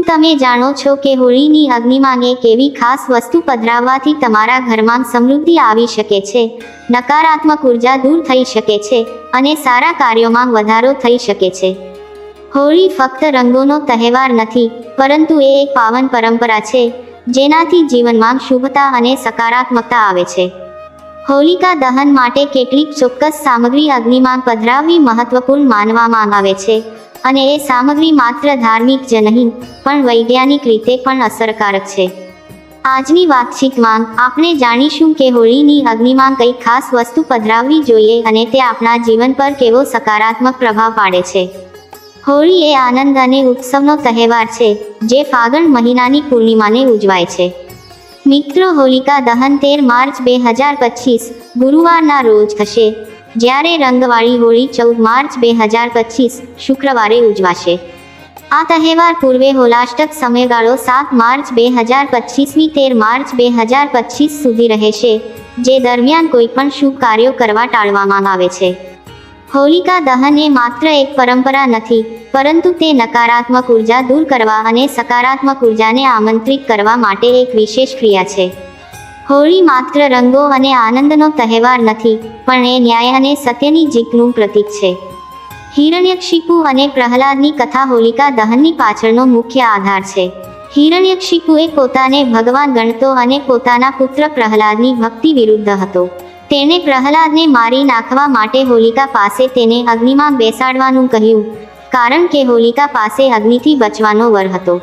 શું તમે જાણો છો કે હોળીની અગ્નિમાં એક એવી ખાસ વસ્તુ પધરાવવાથી તમારા ઘરમાં સમૃદ્ધિ આવી શકે છે, નકારાત્મક ઊર્જા દૂર થઈ શકે છે અને સારા કાર્યોમાં વધારો થઈ શકે છે. હોળી ફક્ત રંગોનો તહેવાર નથી, પરંતુ એ એક પાવન પરંપરા છે, જેનાથી જીવનમાં શુભતા અને સકારાત્મકતા આવે છે. હોલિકા દહન માટે કેટલીક ચોક્કસ સામગ્રી અગ્નિમાં પધરાવવી મહત્વપૂર્ણ માનવામાં આવે છે અને એ સામગ્રી માત્ર ધાર્મિક જ નહીં, પણ વૈજ્ઞાનિક રીતે પણ અસરકારક છે. આજની વાતચીતમાં આપણે જાણીશું કે હોળીની અગ્નિમાં કઈ ખાસ વસ્તુ પધરાવવી જોઈએ અને તે આપણા જીવન પર કેવો સકારાત્મક પ્રભાવ પાડે છે. હોળી એ આનંદ અને ઉત્સવનો તહેવાર છે, જે ફાગણ મહિનાની પૂર્ણિમાને ઉજવાય છે. મિત્રો, હોલિકા દહન તેર માર્ચ બે હજાર પચીસ ગુરુવારના રોજ થશે. જ્યારે રંગવાળી હોળી ચૌદ માર્ચ બે હજાર પચીસ શુક્રવારે ઉજવાશે. આ તહેવાર પૂર્વે હોલાષ્ટક સમયગાળો સાત માર્ચ બે હજાર પચીસની તેર માર્ચ બે હજાર પચીસ સુધી રહેશે, જે દરમિયાન કોઈપણ શુભ કાર્યો કરવા ટાળવામાં આવે છે. હોલિકા દહન એ માત્ર એક પરંપરા નથી, પરંતુ તે નકારાત્મક ઊર્જા દૂર કરવા અને સકારાત્મક ઉર્જાને આમંત્રિત કરવા માટે એક વિશેષ ક્રિયા છે. હોળી માત્ર રંગો અને આનંદનો તહેવાર નથી, પણ એ ન્યાય અને સત્યની જીતનું પ્રતીક છે. હિરણ્યક્ષિપુ અને પ્રહલાદની કથા હોલિકા દહનની પાછળનો મુખ્ય આધાર છે. હિરણ્યક્ષિપુએ પોતાને ભગવાન ગણતો અને પોતાના પુત્ર પ્રહલાદની ભક્તિ વિરુદ્ધ હતો. તેણે પ્રહલાદને મારી નાખવા માટે હોલિકા પાસે તેને અગ્નિમાં બેસાડવાનું કહ્યું, કારણ કે હોલિકા પાસે અગ્નિથી બચવાનો વર હતો.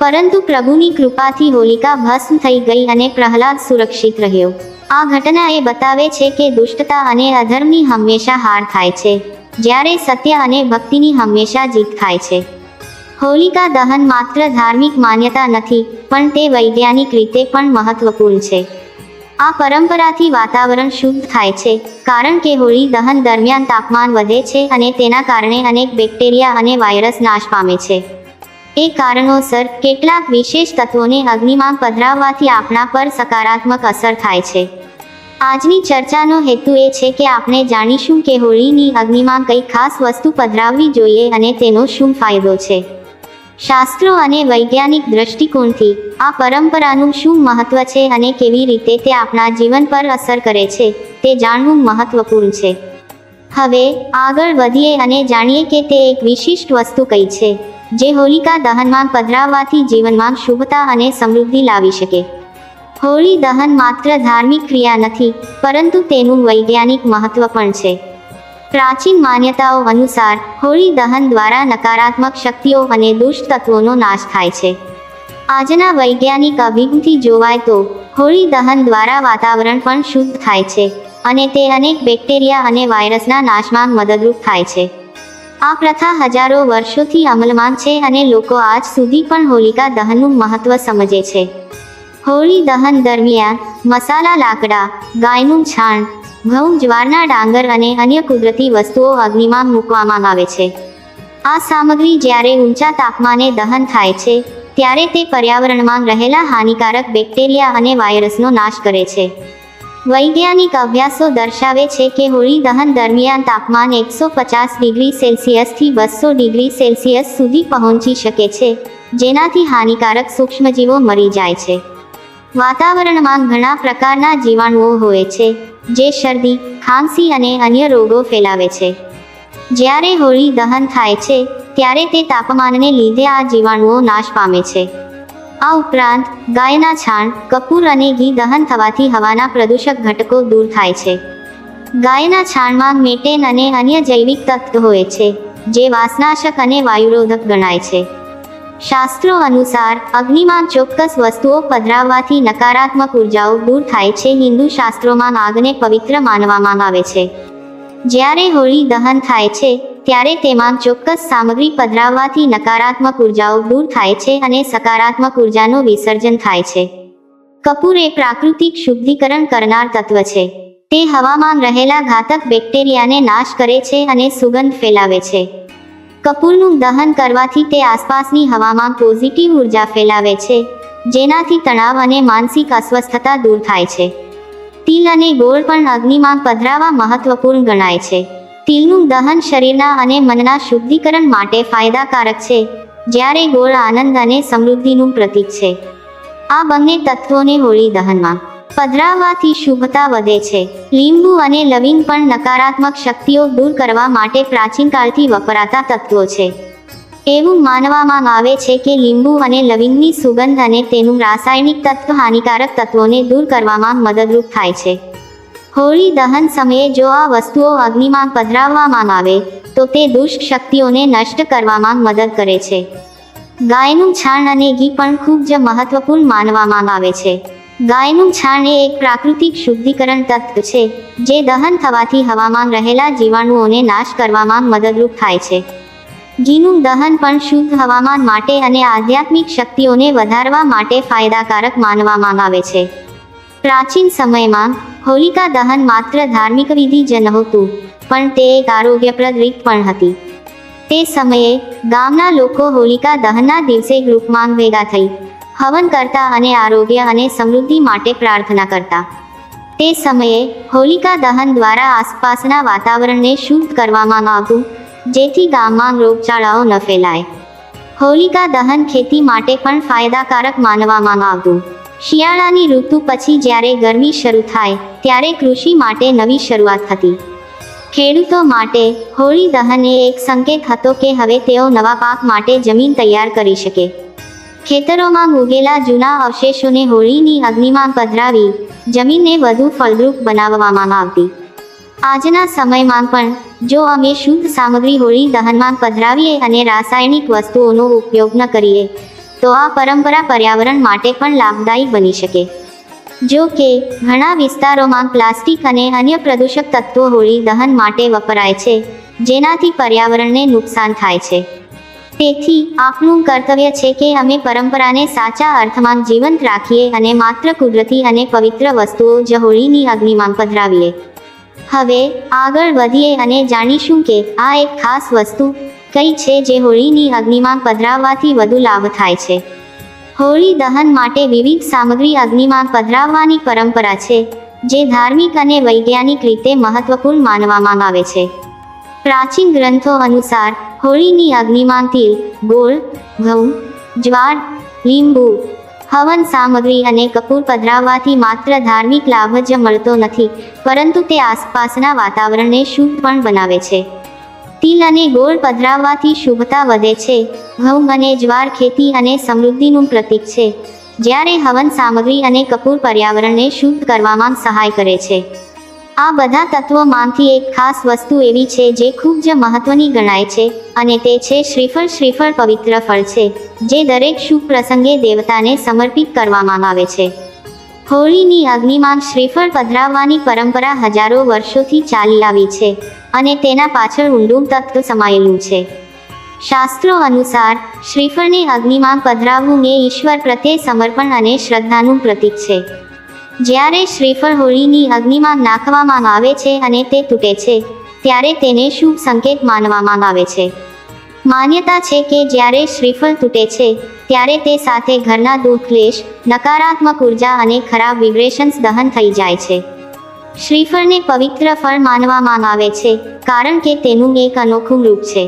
પરંતુ પ્રભુની કૃપાથી હોલિકા ભસ્મ થઈ ગઈ અને પ્રહલાદ સુરક્ષિત રહ્યો. આ ઘટના એ બતાવે છે કે દુષ્ટતા અને અધર્મની હંમેશા હાર થાય છે, જ્યારે સત્ય અને ભક્તિની હંમેશા જીત થાય છે. હોલિકા દહન માત્ર ધાર્મિક માન્યતા નથી, પણ તે વૈજ્ઞાનિક રીતે પણ મહત્વપૂર્ણ છે. આ પરંપરાથી વાતાવરણ શુદ્ધ થાય છે, કારણ કે હોળી દહન દરમિયાન તાપમાન વધે છે અને તેના કારણે અનેક બેક્ટેરિયા અને વાયરસ નાશ પામે છે. એ કારણોસર કેટલાક વિશેષ તત્વોને અગ્નિમાં પધરાવવાથી આપણા પર સકારાત્મક અસર થાય છે. આજની ચર્ચાનો હેતુ એ છે કે આપણે જાણીશું કે હોળીની અગ્નિમાં કઈ ખાસ વસ્તુ પધરાવવી જોઈએ અને તેનો શું ફાયદો છે. શાસ્ત્રો અને વૈજ્ઞાનિક દ્રષ્ટિકોણથી આ પરંપરાનું શું મહત્વ છે અને કેવી રીતે તે આપણા જીવન પર અસર કરે છે તે જાણવું મહત્વપૂર્ણ છે. હવે આગળ વધીએ અને જાણીએ કે તે એક વિશિષ્ટ વસ્તુ કઈ છે. જે હોલિકા દહનમાં પધરાવવાથી જીવનમાં શુભતા અને સમૃદ્ધિ લાવી શકે. હોળી દહન માત્ર ધાર્મિક ક્રિયા નથી, પરંતુ તેનું વૈજ્ઞાનિક મહત્વ પણ છે. પ્રાચીન માન્યતાઓ અનુસાર, હોળી દહન દ્વારા નકારાત્મક શક્તિઓ અને દુષ્ટ તત્વોનો નાશ થાય છે. આજના વૈજ્ઞાનિક અભિગમથી જોવાય તો, હોળી દહન દ્વારા વાતાવરણ પણ શુદ્ધ થાય છે અને તે અનેક બેક્ટેરિયા અને વાયરસના નાશમાં મદદરૂપ થાય છે. આ પ્રથા હજારો વર્ષોથી અમલમાં છે અને લોકો આજ સુધી પણ હોલિકા દહનનું મહત્વ સમજે છે. હોળી દહન દરમિયાન મસાલા લાકડા, ગાયનું છાણ, ઘઉં, જ્વારના ડાંગર અને અન્ય કુદરતી વસ્તુઓ અગ્નિમાં મૂકવામાં આવે છે. આ સામગ્રી જ્યારે ઊંચા તાપમાને દહન થાય છે, ત્યારે તે પર્યાવરણમાં રહેલા હાનિકારક બેક્ટેરિયા અને વાયરસનો નાશ કરે છે. વૈજ્ઞાનિક અભ્યાસો દર્શાવે છે કે હોળી દહન દરમિયાન તાપમાન એકસો પચાસ ડિગ્રી સેલ્સિયસથી બસો ડિગ્રી સેલ્સિયસ સુધી પહોંચી શકે છે, જેનાથી હાનિકારક સૂક્ષ્મજીવો મરી જાય છે. વાતાવરણમાં ઘણા પ્રકારના જીવાણુઓ હોય છે, જે શરદી, ખાંસી અને અન્ય રોગો ફેલાવે છે. જ્યારે હોળી દહન થાય છે, ત્યારે તે તાપમાનને લીધે આ જીવાણુઓ નાશ પામે છે. આ ઉપરાંત, ગાયના છાણ, કપૂર અને ઘી દહન થવાથી હવાના પ્રદૂષક ઘટકો દૂર થાય છે. ગાયના છાણમાં મેટેન અને અન્ય જૈવિક તત્વ હોય છે, જે વાસનાશક અને વાયુરોધક ગણાય છે. શાસ્ત્રો અનુસાર, અગ્નિમાં ચોક્કસ વસ્તુઓ પધરાવવાથી નકારાત્મક ઉર્જાઓ દૂર થાય છે, હિન્દુ શાસ્ત્રોમાં આગને પવિત્ર માનવામાં આવે છે. જ્યારે હોળી દહન થાય છે ત્યારે તેમાં ચોક્કસ સામગ્રી પધરાવવાથી નકારાત્મક ઉર્જાઓ દૂર થાય છે અને સકારાત્મક ઉર્જાનું વિસર્જન થાય છે. કપૂર એ પ્રાકૃતિક શુદ્ધિકરણ કરનાર તત્વ છે. તે હવામાં રહેલા ઘાતક બેક્ટેરિયાને નાશ કરે છે અને સુગંધ ફેલાવે છે. કપૂરનું દહન કરવાથી તે આસપાસની હવામાં પોઝિટિવ ઊર્જા ફેલાવે છે, જેનાથી તણાવ અને માનસિક અસ્વસ્થતા દૂર થાય છે. તિલ અને ગોળ પણ અગ્નિમાં પધરાવા મહત્વપૂર્ણ ગણાય છે. તિલનું દહન શરીરના અને મનના શુદ્ધિકરણ માટે ફાયદાકારક છે, જ્યારે ગોળ આનંદ અને સમૃદ્ધિનું પ્રતીક છે. આ બંને તત્વોને હોળી દહનમાં પધરાવવાથી શુભતા વધે છે. લીંબુ અને લવિંગ પણ નકારાત્મક શક્તિઓ દૂર કરવા માટે પ્રાચીન કાળથી વપરાતા તત્વો છે. એવું માનવામાં આવે છે કે લીંબુ અને લવિંગની સુગંધ અને તેનું રાસાયણિક તત્વ હાનિકારક તત્વોને દૂર કરવામાં મદદરૂપ થાય છે. હોળી દહન સમયે જો આ વસ્તુઓ અગ્નિમાં પધરાવવામાં આવે, તો તે દુષ્ટ શક્તિઓને નષ્ટ કરવામાં મદદ કરે છે. ગાયનું છાણ અને ઘી પણ ખૂબ જ મહત્વપૂર્ણ માનવામાં આવે છે. ગાયનું છાણ એ એક પ્રાકૃતિક શુદ્ધિકરણ તત્વ છે, જે દહન થવાથી હવામાં રહેલા જીવાણુઓને નાશ કરવામાં મદદરૂપ થાય છે. ઘીનું દહન પણ શુદ્ધ હવામાન માટે અને આધ્યાત્મિક શક્તિઓને વધારવા માટે ફાયદાકારક માનવામાં આવે છે. પ્રાચીન સમયમાં હોલિકા દહન માત્ર ધાર્મિક વિધિ જ નહોતું, પણ તે એક આરોગ્યપ્રદ રીત પણ હતી. તે સમયે ગામના લોકો હોલિકા દહનના દિવસે ગ્રુપમાં ભેગા થઈ, હવન કરતા અને આરોગ્ય અને સમૃદ્ધિ માટે પ્રાર્થના કરતા. તે સમયે હોલિકા દહન દ્વારા આસપાસના વાતાવરણને શુદ્ધ કરવામાં આવતું, જેથી ગામમાં રોગચાળાઓ ન ફેલાય. હોલિકા દહન ખેતી માટે પણ ફાયદાકારક માનવામાં આવતું. શિયાળાની ઋતુ પછી જ્યારે ગરમી શરૂ થાય, ત્યારે કૃષિ માટે નવી શરૂઆત થતી. ખેડૂતો માટે હોળી દહન એ એક સંકેત હતો કે હવે તેઓ નવા પાક માટે જમીન તૈયાર કરી શકે. ખેતરોમાં ઉગેલા જૂના અવશેષોને હોળીની અગ્નિમાં પધરાવી, જમીનને વધુ ફળદ્રુપ બનાવવામાં આવતી. આજના સમયમાં પણ, જો અમે શુદ્ધ સામગ્રી હોળી દહનમાં પધરાવીએ અને રાસાયણિક વસ્તુઓનો ઉપયોગ ન કરીએ તો આ પરંપરા પર્યાવરણ માટે પણ લાભદાયી બની શકે. જો કે, ઘણા વિસ્તારોમાં પ્લાસ્ટિક અને અન્ય પ્રદૂષક તત્વો હોળી દહન માટે વપરાય છે, જેનાથી પર્યાવરણને નુકસાન થાય છે. તેથી, આપનું કર્તવ્ય છે કે અમે પરંપરાને સાચા અર્થમાં જીવંત રાખીએ અને માત્ર કુદરતી અને પવિત્ર વસ્તુઓ જ હોળીની અગ્નિમાં પધરાવીએ. હવે, આગળ વધીએ અને જાણીશું કે આ એક ખાસ વસ્તુ કઈ છે જે હોળીની અગ્નિમાં પધરાવવાથી વધુ લાભ થાય છે? હોળી દહન માટે વિવિધ સામગ્રી અગ્નિમાં પધરાવવાની પરંપરા છે, જે ધાર્મિક અને વૈજ્ઞાનિક રીતે મહત્વપૂર્ણ માનવામાં આવે છે. પ્રાચીન ગ્રંથો અનુસાર, હોળીની અગ્નિમાં તિલ, ગોળ, ઘઉં જ્વાર લીંબુ, હવન સામગ્રી અને કપૂર પધરાવવાથી માત્ર ધાર્મિક લાભ જ મળતો નથી, પરંતુ તે આસપાસના વાતાવરણને શુદ્ધ પણ બનાવે છે. તિલ અને ગોળ પધરાવવાથી શુભતા વધે છે. ઘઉં અને જ્વાર ખેતી અને સમૃદ્ધિનું પ્રતીક છે. જ્યારે હવન સામગ્રી અને કપૂર પર્યાવરણને શુદ્ધ કરવામાં સહાય કરે છે. આ બધા તત્વોમાંથી એક ખાસ વસ્તુ એવી છે જે ખૂબ જ મહત્વની ગણાય છે અને તે છે શ્રીફળ શ્રીફળ પવિત્ર ફળ છે, જે દરેક શુભ પ્રસંગે દેવતાને સમર્પિત કરવામાં આવે છે. હોળીની અગ્નિમાં શ્રીફળ પધરાવવાની પરંપરા હજારો વર્ષોથી ચાલી આવી છે. અને તેના પાછળ ઊંડું તત્વ સમાયેલું છે. શાસ્ત્રો અનુસાર, શ્રીફળને અગ્નિમાં પધરાવવું એ ઈશ્વર પ્રત્યે સમર્પણ અને શ્રદ્ધાનું પ્રતીક છે. જ્યારે શ્રીફળ હોળીની અગ્નિમાં નાખવામાં આવે છે અને તે તૂટે છે, ત્યારે તેને શુભ સંકેત માનવામાં આવે છે. માન્યતા છે કે જ્યારે શ્રીફળ તૂટે છે, ત્યારે તે સાથે ઘરના દુઃખ ક્લેશ નકારાત્મક ઊર્જા અને ખરાબ વિબ્રેશન્સ દહન થઈ જાય છે. શ્રીફળને પવિત્ર ફળ માનવામાં આવે છે, કારણ કે તેનું એક અનોખું રૂપ છે.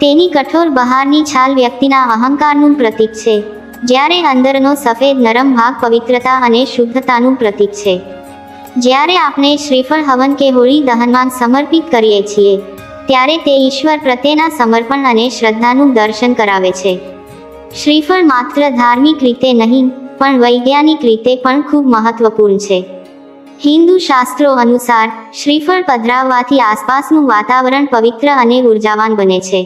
તેની કઠોર બહારની છાલ વ્યક્તિના અહંકારનું પ્રતીક છે, જ્યારે અંદરનો સફેદ નરમ ભાગ પવિત્રતા અને શુદ્ધતાનું પ્રતીક છે. જ્યારે આપણે શ્રીફળ હવન કે હોળી દહનમાં સમર્પિત કરીએ છીએ, ત્યારે તે ઈશ્વર પ્રત્યેના સમર્પણ અને શ્રદ્ધાનું દર્શન કરાવે છે. શ્રીફળ માત્ર ધાર્મિક રીતે નહીં, પણ વૈજ્ઞાનિક રીતે પણ ખૂબ મહત્વપૂર્ણ છે. હિન્દુ શાસ્ત્રો અનુસાર શ્રીફળ પધરાવવાથી આસપાસનું વાતાવરણ પવિત્ર અને ઉર્જાવાન બને છે.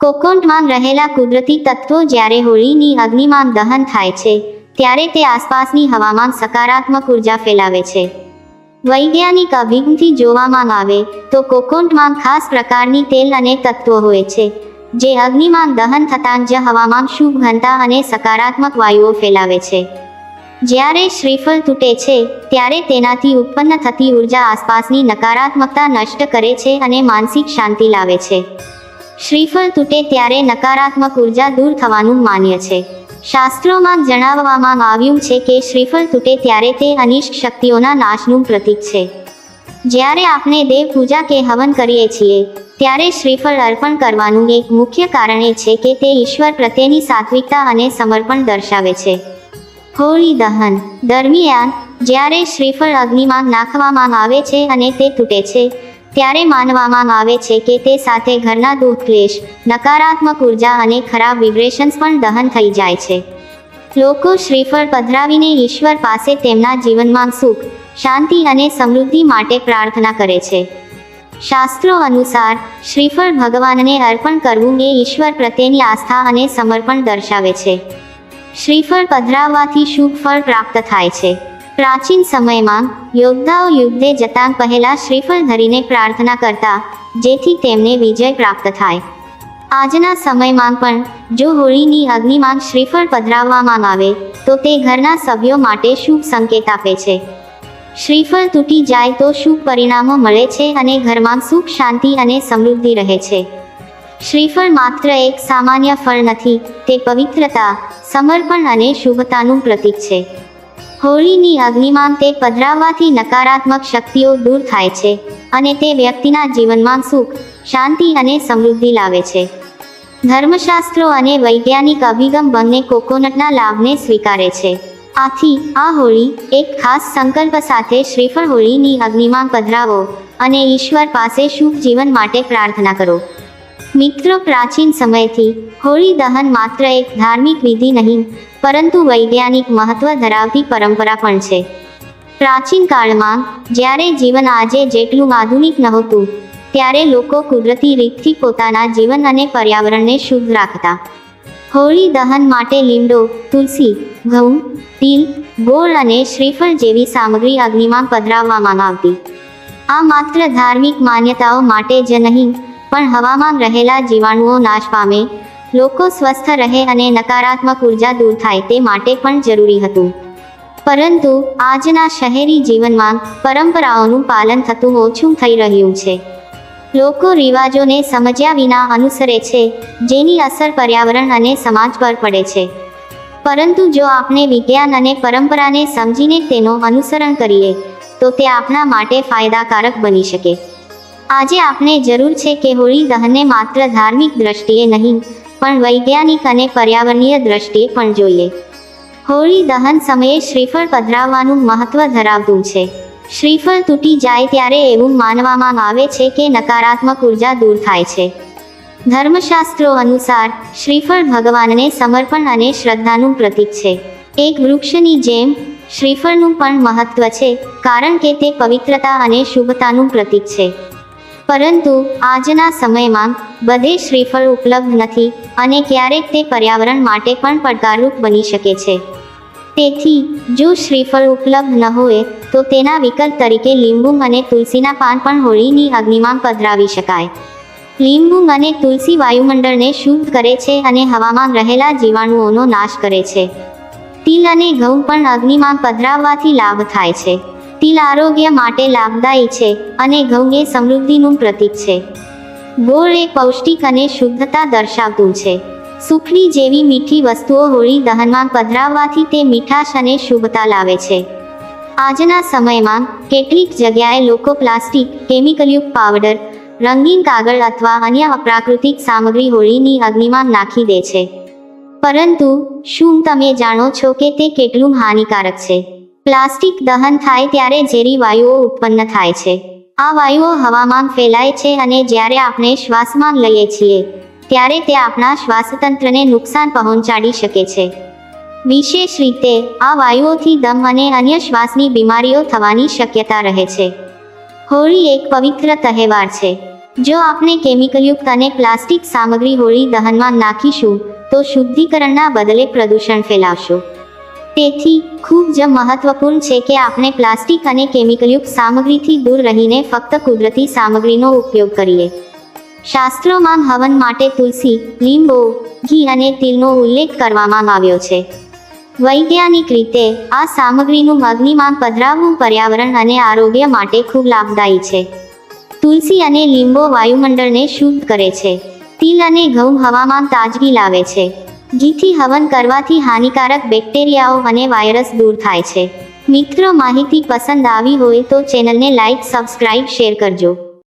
કોકોન્ટમાં રહેલા કુદરતી તત્વો જ્યારે હોળીની અગ્નિમાં દહન થાય છે, ત્યારે તે આસપાસની હવામાં સકારાત્મક ઊર્જા ફેલાવે છે. વૈજ્ઞાનિક અભિગમથી જોવામાં આવે તો કોકોન્ટમાં ખાસ પ્રકારની તેલ અને તત્વો હોય છે, જે અગ્નિમાં દહન થતાં જ હવામાં શુભ ઘનતા અને સકારાત્મક વાયુઓ ફેલાવે છે. જ્યારે શ્રીફળ તૂટે છે, ત્યારે તેનાથી ઉત્પન્ન થતી ઊર્જા આસપાસની નકારાત્મકતા નષ્ટ કરે છે અને માનસિક શાંતિ લાવે છે. શ્રીફળ તૂટે ત્યારે નકારાત્મક ઊર્જા દૂર થવાનું માન્ય છે. શાસ્ત્રોમાં જણાવવામાં આવ્યું છે કે શ્રીફળ તૂટે ત્યારે તે અનિષ્ટ શક્તિઓના નાશનું પ્રતીક છે. જ્યારે આપણે દેવ પૂજા કે હવન કરીએ છીએ, ત્યારે શ્રીફળ અર્પણ કરવાનું એક મુખ્ય કારણ એ છે કે તે ઈશ્વર પ્રત્યેની સાત્વિકતા અને સમર્પણ દર્શાવે છે. હોળી દહન. દરમિયાન, જ્યારે શ્રીફળ અગ્નિમાં નાખવામાં આવે છે અને તે તૂટે છે, ત્યારે માનવામાં આવે છે કે તે સાથે ઘરના દુઃખ ક્લેશ, નકારાત્મક ઊર્જા અને ખરાબ વિબ્રેશન્સ પણ દહન થઈ જાય છે. લોકો શ્રીફળ પધરાવીને ઈશ્વર પાસે તેમના જીવનમાં સુખ, શાંતિ અને સમૃદ્ધિ માટે પ્રાર્થના કરે છે. શાસ્ત્રો અનુસાર, શ્રીફળ ભગવાનને અર્પણ કરવું એ ઈશ્વર પ્રત્યેની આસ્થા અને સમર્પણ દર્શાવે છે. શ્રીફળ પધરાવવાથી શુભ ફળ પ્રાપ્ત થાય છે? પ્રાચીન સમયમાં યોદ્ધાઓ યુદ્ધે જતાં પહેલા શ્રીફળ ધરીને પ્રાર્થના કરતા, જેથી તેમને વિજય પ્રાપ્ત થાય. આજના સમયમાં પણ, જો હોળીની અગ્નિમાં શ્રીફળ પધરાવવામાં આવે, તો તે ઘરના સભ્યો માટે શુભ સંકેત આપે છે. શ્રીફળ તૂટી જાય તો શુભ પરિણામો મળે છે અને ઘરમાં સુખ, શાંતિ અને સમૃદ્ધિ રહે છે. શ્રીફળ માત્ર એક સામાન્ય ફળ નથી, તે પવિત્રતા, સમર્પણ અને શુભતાનું પ્રતીક છે. હોળીની અગ્નિમાં તે પધરાવવાથી નકારાત્મક શક્તિઓ દૂર થાય છે અને તે વ્યક્તિના જીવનમાં સુખ, શાંતિ અને સમૃદ્ધિ લાવે છે. ધર્મશાસ્ત્રો અને વૈજ્ઞાનિક અભિગમ બંને કોકોનટના લાભને સ્વીકારે છે. આથી, આ હોળી એક ખાસ સંકલ્પ સાથે શ્રીફળ હોળીની અગ્નિમાં પધરાવો અને ઈશ્વર પાસે શુભ જીવન માટે પ્રાર્થના કરો. મિત્રો, પ્રાચીન સમયથી હોળી દહન માત્ર એક ધાર્મિક વિધિ નહીં, પરંતુ વૈજ્ઞાનિક મહત્વ ધરાવતી પરંપરા પણ છે. પ્રાચીન કાળમાં જ્યારે જીવન આજે જેટલું આધુનિક નહોતું, ત્યારે લોકો કુદરતી રીતથી પોતાના જીવન અને પર્યાવરણને શુદ્ધ રાખતા. હોળી દહન માટે લીમડો તુલસી, ઘઉં, તિલ, ગોળ અને શ્રીફળ જેવી સામગ્રી અગ્નિમાં પધરાવવામાં આવતી. આ માત્ર ધાર્મિક માન્યતાઓ માટે જ નહીં પણ હવામાં રહેલા જીવાણુઓ નાશ પામે, લોકો સ્વસ્થ રહે અને નકારાત્મક ઊર્જા દૂર થાય તે માટે પણ જરૂરી હતું. પરંતુ આજના શહેરી જીવનમાં પરંપરાઓનું પાલન થતું ઓછું થઈ રહ્યું છે. લોકો રિવાજોને સમજ્યા વિના અનુસરે છે, જેની અસર પર્યાવરણ અને સમાજ પર પડે છે. પરંતુ જો આપણે વિજ્ઞાન અને પરંપરાને સમજીને તેનો અનુસરણ કરીએ, તો તે આપણા માટે ફાયદાકારક બની શકે. આજે આપણે જરૂર છે કે હોળી દહનને માત્ર ધાર્મિક દ્રષ્ટિએ નહીં, પણ વૈજ્ઞાનિક અને પર્યાવરણીય દ્રષ્ટિએ પણ જોઈએ. હોળી દહન સમયે શ્રીફળ પધરાવવાનું મહત્વ ધરાવતું છે. શ્રીફળ તૂટી જાય ત્યારે એવું માનવામાં આવે છે કે નકારાત્મક ઊર્જા દૂર થાય છે. ધર્મશાસ્ત્રો અનુસાર, શ્રીફળ ભગવાનને સમર્પણ અને શ્રદ્ધાનું પ્રતીક છે. એક વૃક્ષની જેમ, શ્રીફળનું પણ મહત્વ છે, કારણ કે તે પવિત્રતા અને શુભતાનું પ્રતીક છે. પરંતુ આજના સમયમાં બધે શ્રીફળ ઉપલબ્ધ નથી અને ક્યારેક તે પર્યાવરણ માટે પણ પડકારરૂપ બની શકે છે. તેથી, જો શ્રીફળ ઉપલબ્ધ ન હોય, તો તેના વિકલ્પ તરીકે લીંબુ અને તુલસીના પાન પણ હોળીની અગ્નિમાં પધરાવી શકાય. લીંબુ અને તુલસી વાયુમંડળને શુદ્ધ કરે છે અને હવામાં રહેલા જીવાણુઓનો નાશ કરે છે. તિલ અને ઘઉં પણ અગ્નિમાં પધરાવવાથી લાભ થાય છે. તિલ આરોગ્ય માટે લાભદાયી છે અને ઘઉં એ સમૃદ્ધિનું પ્રતીક છે. ગોળ એ પૌષ્ટિક અને શુદ્ધતા દર્શાવતું છે. સુખડી જેવી મીઠી વસ્તુઓ હોળી દહનમાં પધરાવવાથી તે મીઠાશ અને શુભતા લાવે છે. આજના સમયમાં કેટલીક જગ્યાએ લોકો પ્લાસ્ટિક, કેમિકલયુક્ત પાવડર, રંગીન કાગળ અથવા અન્ય અપ્રાકૃતિક સામગ્રી હોળીની અગ્નિમાં નાખી દે છે. પરંતુ શું તમે જાણો છો કે તે કેટલું હાનિકારક છે? પ્લાસ્ટિક દહન થાય ત્યારે ઝેરી વાયુઓ ઉત્પન્ન થાય છે. આ વાયુઓ હવામાં ફેલાય છે અને જ્યારે આપણે શ્વાસમાં લઈએ છીએ, ત્યારે તે આપણા શ્વાસતંત્રને નુકસાન પહોંચાડી શકે છે. વિશેષ રીતે, આ વાયુઓથી દમ અને અન્ય શ્વાસની બીમારીઓ થવાની શક્યતા રહે છે. હોળી એક પવિત્ર તહેવાર છે. જો આપણે કેમિકલયુક્ત અને પ્લાસ્ટિક સામગ્રી હોળી દહનમાં નાખીશું, તો શુદ્ધિકરણના બદલે પ્રદૂષણ ફેલાવશું. તેથી ખૂબ જ મહત્વપૂર્ણ છે કે આપણે પ્લાસ્ટિક અને કેમિકલયુક્ત સામગ્રીથી દૂર રહીને ફક્ત કુદરતી સામગ્રીનો ઉપયોગ કરીએ. શાસ્ત્રોમાં હવન માટે તુલસી, લીંબો, ઘી અને તિલનો ઉલ્લેખ કરવામાં આવ્યો છે. વૈજ્ઞાનિક રીતે આ સામગ્રીનું અગ્નિમાં પધરાવવું પર્યાવરણ અને આરોગ્ય માટે ખૂબ લાભદાયી છે. તુલસી અને લીંબો વાયુમંડળને શુદ્ધ કરે છે. તિલ અને ઘઉં હવામાં તાજગી લાવે છે. ઘીથી હવન કરવાથી હાનિકારક બેક્ટેરિયાઓ અને વાયરસ દૂર થાય છે. મિત્રો, માહિતી પસંદ આવી હોય તો ચેનલને લાઇક સબસ્ક્રાઇબ, શેર કરજો.